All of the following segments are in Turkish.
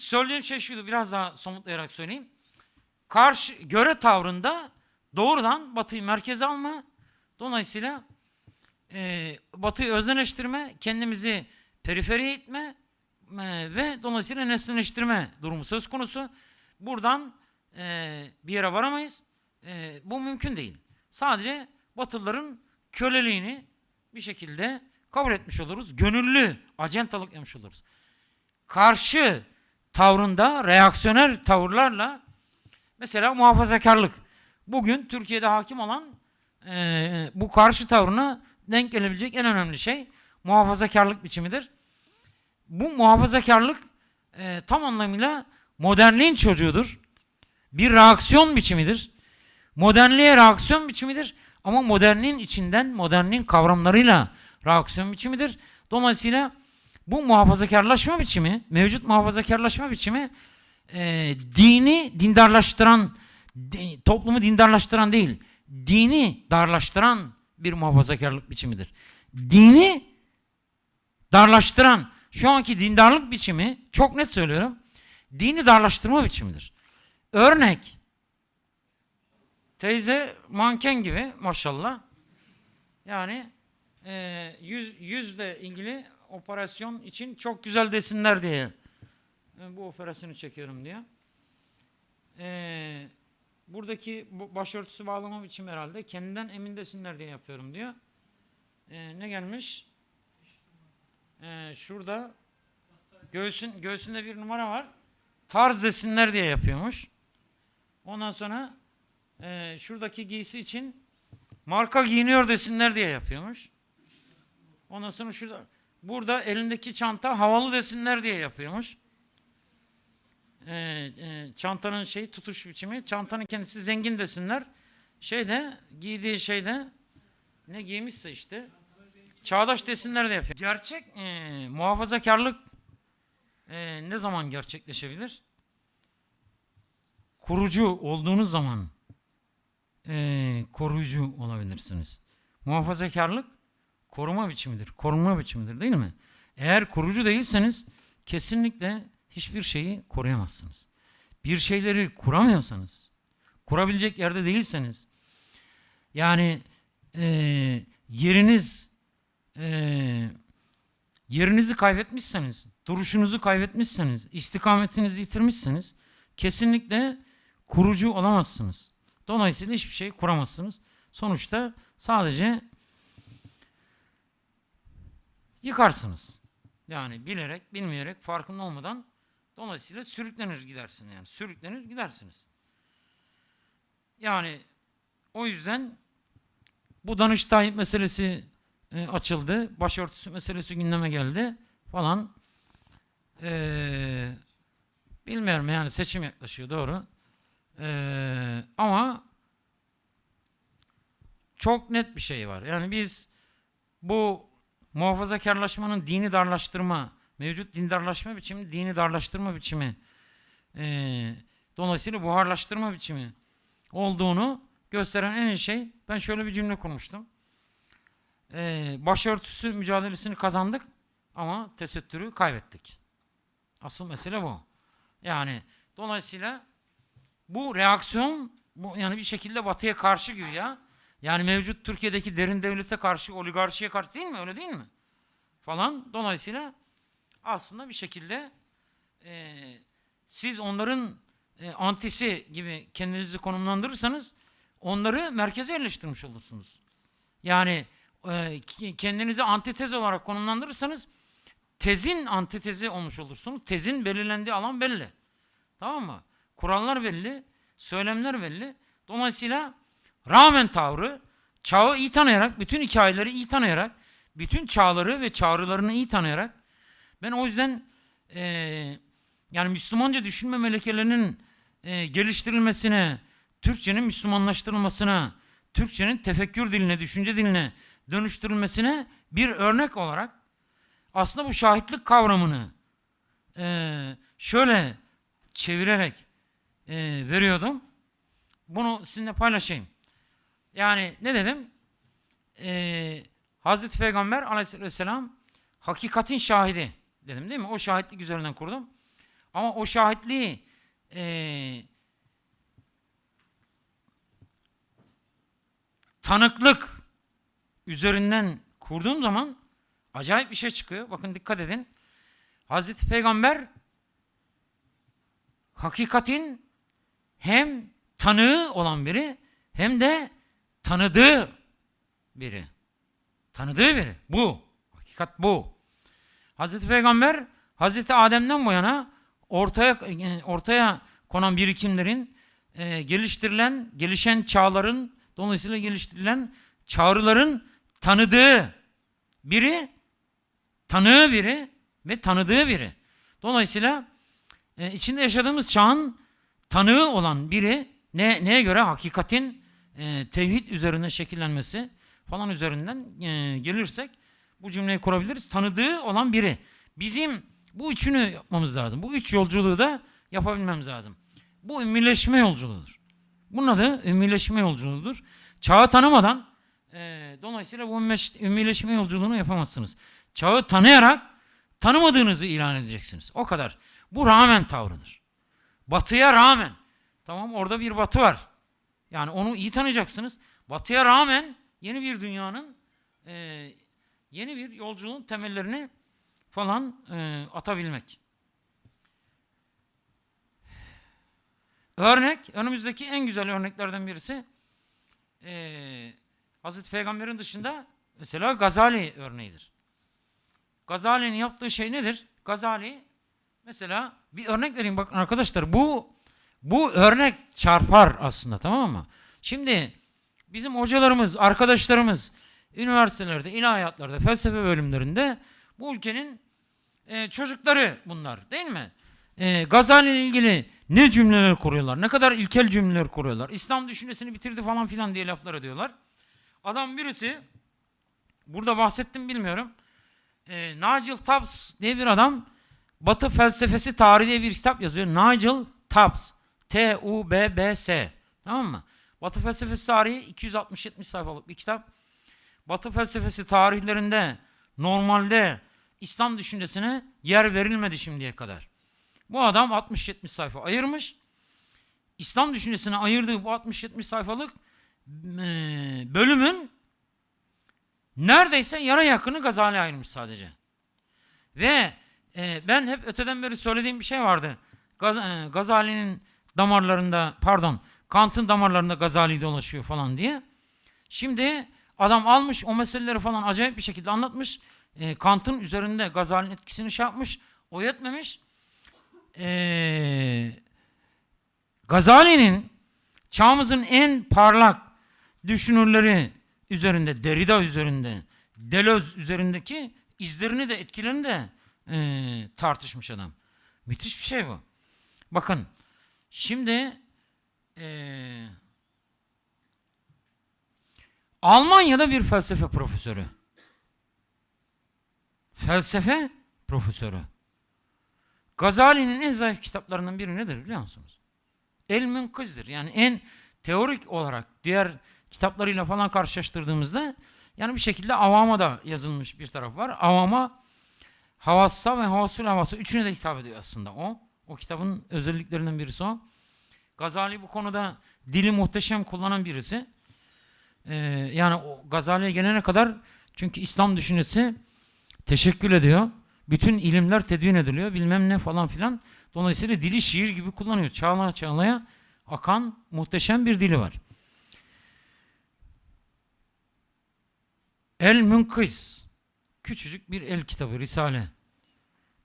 söyleyeceğim şey şuydu biraz daha somutlayarak söyleyeyim. Karşı göre tavrında doğrudan Batı'yı merkeze alma. Dolayısıyla e, Batı'yı özneleştirme, kendimizi periferiye itme e, ve dolayısıyla nesneleştirme durumu söz konusu. Buradan e, bir yere varamayız. E, bu mümkün değil. Sadece Batılıların köleliğini bir şekilde kabul etmiş oluruz. Gönüllü acentalık yapmış oluruz. Karşı tavrında reaksiyoner tavırlarla mesela muhafazakarlık. Bugün Türkiye'de hakim olan e, bu karşı tavrına denk gelebilecek en önemli şey muhafazakarlık biçimidir. Bu muhafazakarlık e, tam anlamıyla modernliğin çocuğudur. Bir reaksiyon biçimidir. Modernliğe reaksiyon biçimidir ama modernliğin içinden modernliğin kavramlarıyla reaksiyon biçimidir. Dolayısıyla bu muhafazakarlaşma biçimi, mevcut muhafazakarlaşma biçimi e, dini dindarlaştıran, di- toplumu dindarlaştıran değil, dini darlaştıran bir muhafazakarlık biçimidir. Dini darlaştıran, şu anki dindarlık biçimi, çok net söylüyorum, dini darlaştırma biçimidir. Örnek, teyze manken gibi maşallah, yani e, yüz, yüzle ilgili operasyon için çok güzel desinler diye e, bu operasyonu çekiyorum diyor. E, buradaki bu başörtüsü bağlama biçimi herhalde kendinden emin desinler diye yapıyorum diyor. E, ne gelmiş? E, şurada göğsün, göğsünde bir numara var. Tarz desinler diye yapıyormuş. Ondan sonra e, şuradaki giysi için marka giyiniyor desinler diye yapıyormuş. Ondan sonra şurada burada elindeki çanta havalı desinler diye yapıyormuş. Ee, e, çantanın şey tutuş biçimi, çantanın kendisi zengin desinler. Şeyde giydiği şeyde ne giymişse işte çağdaş desinler de yapıyor. Gerçek e, muhafazakarlık e, ne zaman gerçekleşebilir? Kurucu olduğunuz zaman e, koruyucu olabilirsiniz. Muhafazakarlık koruma biçimidir, korunma biçimidir değil mi? Eğer korucu değilseniz kesinlikle hiçbir şeyi koruyamazsınız. Bir şeyleri kuramıyorsanız, kurabilecek yerde değilseniz, yani e, yeriniz e, yerinizi kaybetmişseniz, duruşunuzu kaybetmişseniz, istikametinizi yitirmişseniz kesinlikle kurucu olamazsınız. Dolayısıyla hiçbir şey kuramazsınız. Sonuçta sadece yıkarsınız. Yani bilerek, bilmeyerek, farkında olmadan dolayısıyla sürüklenir gidersin yani. Sürüklenir gidersiniz. Yani o yüzden bu Danıştay meselesi e, açıldı. Başörtüsü meselesi gündeme geldi falan. Ee, bilmiyorum yani seçim yaklaşıyor doğru. Ee, ama çok net bir şey var. Yani biz bu muhafazakarlaşmanın dini darlaştırma, mevcut dindarlaşma biçimi, dini darlaştırma biçimi, eee, dolayısıyla buharlaştırma biçimi olduğunu gösteren en iyi şey, ben şöyle bir cümle kurmuştum. Eee başörtüsü mücadelesini kazandık ama tesettürü kaybettik. Asıl mesele bu. Yani dolayısıyla bu reaksiyon, bu yani bir şekilde batıya karşı güya, yani mevcut Türkiye'deki derin devlete karşı, oligarşiye karşı değil mi? Öyle değil mi? Falan. Dolayısıyla aslında bir şekilde e, siz onların e, antisi gibi kendinizi konumlandırırsanız onları merkeze yerleştirmiş olursunuz. Yani e, kendinizi antitez olarak konumlandırırsanız tezin antitezi olmuş olursunuz. Tezin belirlendiği alan belli. Tamam mı? Kurallar belli, söylemler belli. Dolayısıyla rağmen tavrı çağı iyi tanıyarak, bütün hikayeleri iyi tanıyarak, bütün çağları ve çağrılarını iyi tanıyarak ben o yüzden eee, yani Müslümanca düşünme melekelerinin eee, geliştirilmesine, Türkçenin Müslümanlaştırılmasına, Türkçenin tefekkür diline, düşünce diline dönüştürülmesine bir örnek olarak aslında bu şahitlik kavramını eee, şöyle çevirerek eee, veriyordum. Bunu sizinle paylaşayım. Yani ne dedim? Ee, Hazreti Peygamber aleyhisselam hakikatin şahidi dedim değil mi? O şahitlik üzerinden kurdum. Ama o şahitliği eee, tanıklık üzerinden kurduğum zaman acayip bir şey çıkıyor. Bakın dikkat edin. Hazreti Peygamber hakikatin hem tanığı olan biri hem de tanıdığı biri. Tanıdığı biri. Bu. Hakikat bu. Hazreti Peygamber Hazreti Adem'den bu yana ortaya ortaya konan birikimlerin e, geliştirilen, gelişen çağların dolayısıyla geliştirilen çağrıların tanıdığı biri, tanığı biri ve tanıdığı biri. Dolayısıyla e, içinde yaşadığımız çağın tanığı olan biri ne, neye göre hakikatin e, tevhid üzerine şekillenmesi falan üzerinden e, gelirsek bu cümleyi kurabiliriz. Tanıdığı olan biri. Bizim bu üçünü yapmamız lazım. Bu üç yolculuğu da yapabilmemiz lazım. Bu ümmileşme yolculuğudur. Bunun adı ümmileşme yolculuğudur. Çağı tanımadan e, dolayısıyla bu ümmileşme yolculuğunu yapamazsınız. Çağı tanıyarak tanımadığınızı ilan edeceksiniz. O kadar. Bu rağmen tavrıdır. Batıya rağmen. Tamam orada bir batı var. Yani onu iyi tanıyacaksınız. Batıya rağmen yeni bir dünyanın e, yeni bir yolculuğun temellerini falan e, atabilmek. Örnek, önümüzdeki en güzel örneklerden birisi e, Hazreti Peygamber'in dışında mesela Gazali örneğidir. Gazali'nin yaptığı şey nedir? Gazali mesela bir örnek vereyim bakın arkadaşlar bu bu örnek çarpar aslında tamam mı? Şimdi bizim hocalarımız, arkadaşlarımız üniversitelerde, ilahiyatlarda, felsefe bölümlerinde bu ülkenin e, çocukları bunlar değil mi? E, Gazali ile ilgili ne cümleler kuruyorlar, ne kadar ilkel cümleler kuruyorlar. İslam düşüncesini bitirdi falan filan diye laflar ediyorlar. Adam birisi, burada bahsettim bilmiyorum. E, Nigel Tubbs diye bir adam Batı Felsefesi Tarihi diye bir kitap yazıyor. Nigel Tubbs. T-U-B-B-S. Tamam mı? Batı Felsefesi Tarihi 260-70 sayfalık bir kitap. Batı felsefesi tarihlerinde normalde İslam düşüncesine yer verilmedi şimdiye kadar. Bu adam 60-70 sayfa ayırmış. İslam düşüncesine ayırdığı bu 60-70 sayfalık e, bölümün neredeyse yarı yakını Gazali ayırmış sadece. Ve e, ben hep öteden beri söylediğim bir şey vardı. E, Gazali'nin damarlarında pardon Kant'ın damarlarında Gazali dolaşıyor falan diye. Şimdi adam almış o meseleleri falan acayip bir şekilde anlatmış. E, Kant'ın üzerinde Gazali'nin etkisini şey yapmış. O yetmemiş. E, Gazali'nin çağımızın en parlak düşünürleri üzerinde, Derrida üzerinde, Deleuze üzerindeki izlerini de etkilerini de e, tartışmış adam. Müthiş bir şey bu. Bakın şimdi e, Almanya'da bir felsefe profesörü. Felsefe profesörü. Gazali'nin en zayıf kitaplarından biri nedir biliyor musunuz? El Münkız'dır. Yani en teorik olarak diğer kitaplarıyla falan karşılaştırdığımızda yani bir şekilde avama da yazılmış bir taraf var. Avama havassa ve havasül havası üçüne de hitap ediyor aslında o. O kitabın özelliklerinden birisi o. Gazali bu konuda dili muhteşem kullanan birisi. Ee, yani Gazali'ye gelene kadar çünkü İslam düşüncesi teşekkül ediyor. Bütün ilimler tedvin ediliyor bilmem ne falan filan. Dolayısıyla dili şiir gibi kullanıyor. Çağlaya çağlaya akan muhteşem bir dili var. El Münkiz küçücük bir el kitabı, risale.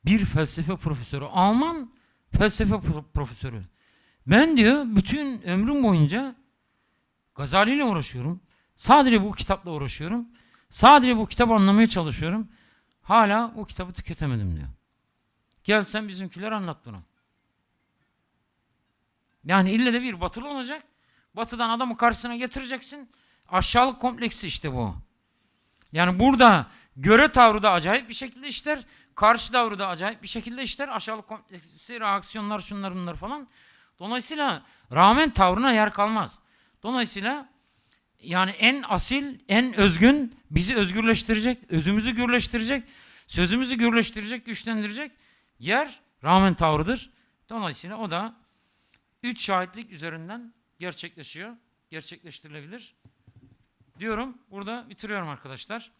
Bir felsefe profesörü, Alman felsefe pro- profesörü. Ben diyor bütün ömrüm boyunca Gazali ile uğraşıyorum. Sadece bu kitapla uğraşıyorum. Sadece bu kitabı anlamaya çalışıyorum. Hala o kitabı tüketemedim diyor. Gel sen bizimkiler anlat bunu. Yani ille de bir batılı olacak. Batıdan adamı karşısına getireceksin. Aşağılık kompleksi işte bu. Yani burada göre tavrı da acayip bir şekilde işler. Karşı tavrı da acayip bir şekilde işler. Aşağılık kompleksi, reaksiyonlar, şunlar bunlar falan. Dolayısıyla rağmen tavrına yer kalmaz. Dolayısıyla yani en asil, en özgün, bizi özgürleştirecek, özümüzü gürleştirecek, sözümüzü gürleştirecek, güçlendirecek yer rağmen tavrıdır. Dolayısıyla o da üç şahitlik üzerinden gerçekleşiyor, gerçekleştirilebilir. Diyorum, burada bitiriyorum arkadaşlar.